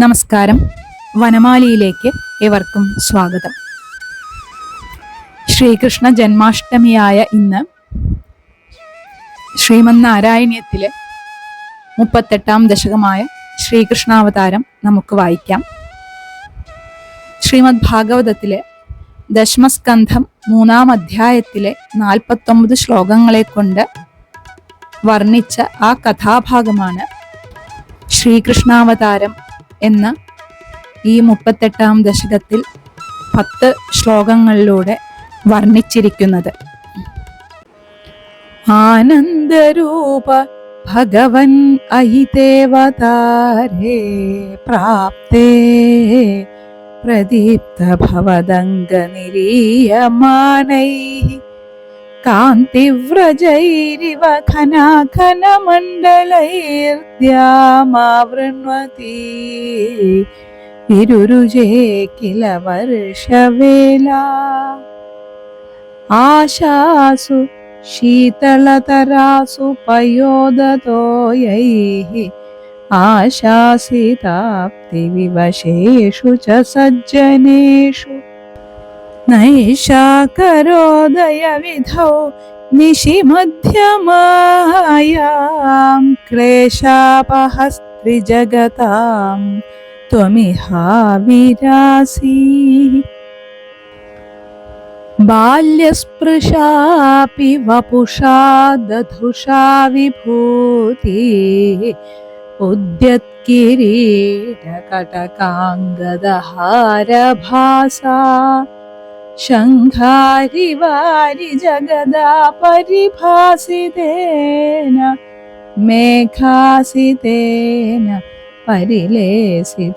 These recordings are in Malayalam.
നമസ്കാരം. വനമാലിയിലേക്ക് ഏവർക്കും സ്വാഗതം. ശ്രീകൃഷ്ണ ജന്മാഷ്ടമിയായ ഇന്ന് ശ്രീമന്നാരായണ്യത്തിലെ മുപ്പത്തെട്ടാം ദശകമായ ശ്രീകൃഷ്ണാവതാരം നമുക്ക് വായിക്കാം. ശ്രീമദ് ഭാഗവതത്തിലെ ദശമസ്കന്ധം മൂന്നാം അധ്യായത്തിലെ നാൽപ്പത്തൊമ്പത് ശ്ലോകങ്ങളെ കൊണ്ട് വർണിച്ച ആ കഥാഭാഗമാണ് ശ്രീകൃഷ്ണാവതാരം എന്ന ഈ മുപ്പത്തെട്ടാം ദശകത്തിൽ പത്ത് ശ്ലോകങ്ങളിലൂടെ വർണിച്ചിരിക്കുന്നത്. ആനന്ദരൂപ ഭഗവൻ അയിദേവതാരേ പ്രാപ്തേ. പ്രദീപ്ത ഭവദംഗ നിരീയമാനൈः കാന്തിവ്രജൈരിവ ഖനാഖനമണ്ഡലൈർദ്യാമാവൃണ്വതി वर्षवेला കില വർഷവേല ആശാസു ശീതളതരാസു പയോദതോയൈः च ച नैषाकरोदयविधौ निशिमध्यमायां क्लेशापहस्त्रिजगतां त्वमिहाविरासी बाल्यस्पृशापि वपुषा दधुषा विभूतिः उद्यत्किरीटकटकाङ्गदहारभासा शङ्खारि वारि जगदा परिभासितेन मेघासितेन परिलेसितसूतिकेः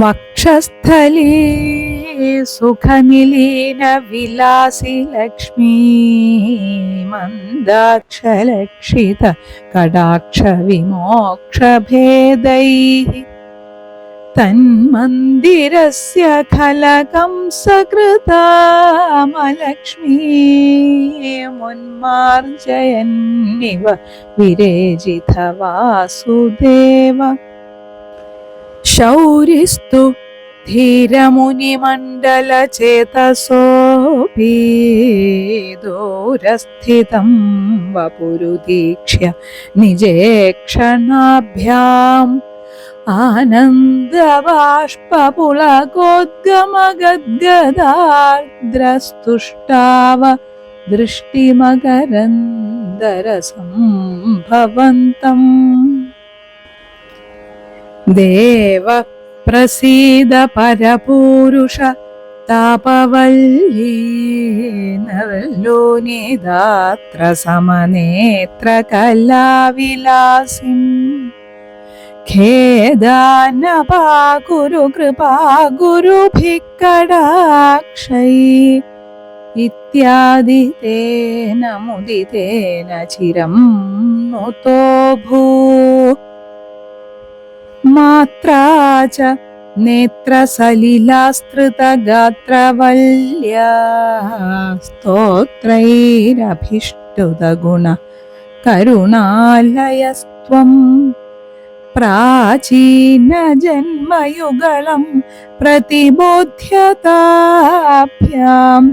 वक्षस्थली सुखमिलीनविलासिलक्ष्मी मन्दाक्षलक्षित कडाक्षविमोक्षभेदैः तन्मन्दिरस्य खलकं सकृतामलक्ष्मी मुन्मार्जयन्निव विरेजित वासुदेव शौरिस्तु धीरमुनिमण्डलचेतसोऽपि दूरस्थितं वपुरुदीक्ष्य निजेक्षणाभ्याम् आनन्दबाष्पपुलकोद्गमगद्गदार्द्रस्तुष्टाव दृष्टिमकरन्दरसम्भवन्तम् देव प्रसीद परपूरुष तापवल्ली नवलोनिदात्र समनेत्र कलाविलासिम् खेदानपा कुरु कृपा गुरुभिः कडाक्षै इत्यादि तेन मुदितेन चिरं नुतो भू मात्रा च नेत्रसलिलास्तृतगात्रवल्या स्तोत्रैरभिष्टुतगुण करुणालयस्त्वम् प्राचीनजन्मयुगलं प्रतिबोध्यताभ्यां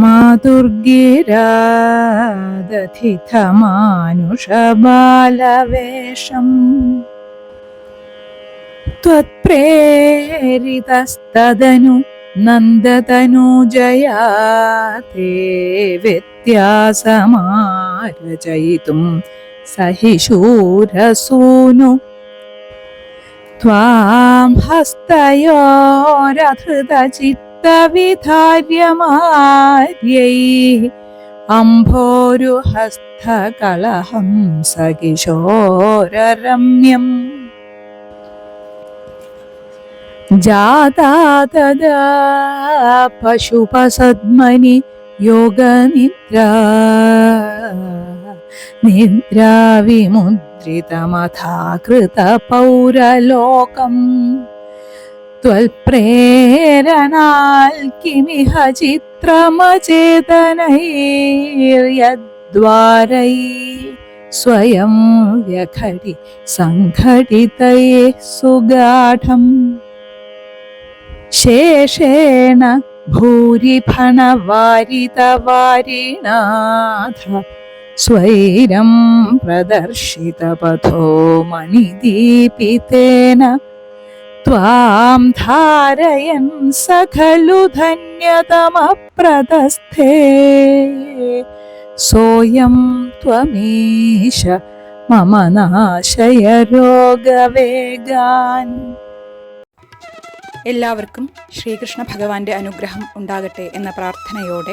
मातुर्गिरादथितमानुषबालवेषम् त्वत्प्रेरितस्तदनु नन्दतनुजया ते व्यत्यासमारचयितुं सहिशूरसूनु त्वां हस्तयोरधृतचित्तविधार्यमार्यैः अम्भोरुहस्तकलहं सकिशोररम्यम् जाता तदा पशुपसद्मनि योगनिद्रा निद्राविमुद्रितमथा कृतपौरलोकम् त्वल्प्रेरणाल् किमिह चित्रमचेतनैर्यद्वारै സ്വയം വ്യഘടി സംഘടിതയെ സുഗാഠം ശേഷേണ ഭൂരിഫണവാരിതവാരിണാഥ സ്വൈരം പ്രദർശിതപഥോ മണിദീപിതേന त्वां धारयन् स खलु धन्यतमप्रदस्थे सोऽयं त्वमीश मम नाशय रोगवेगान् എല്ലാവർക്കും ശ്രീകൃഷ്ണ ഭഗവാന്റെ അനുഗ്രഹം ഉണ്ടാകട്ടെ എന്ന പ്രാർത്ഥനയോടെ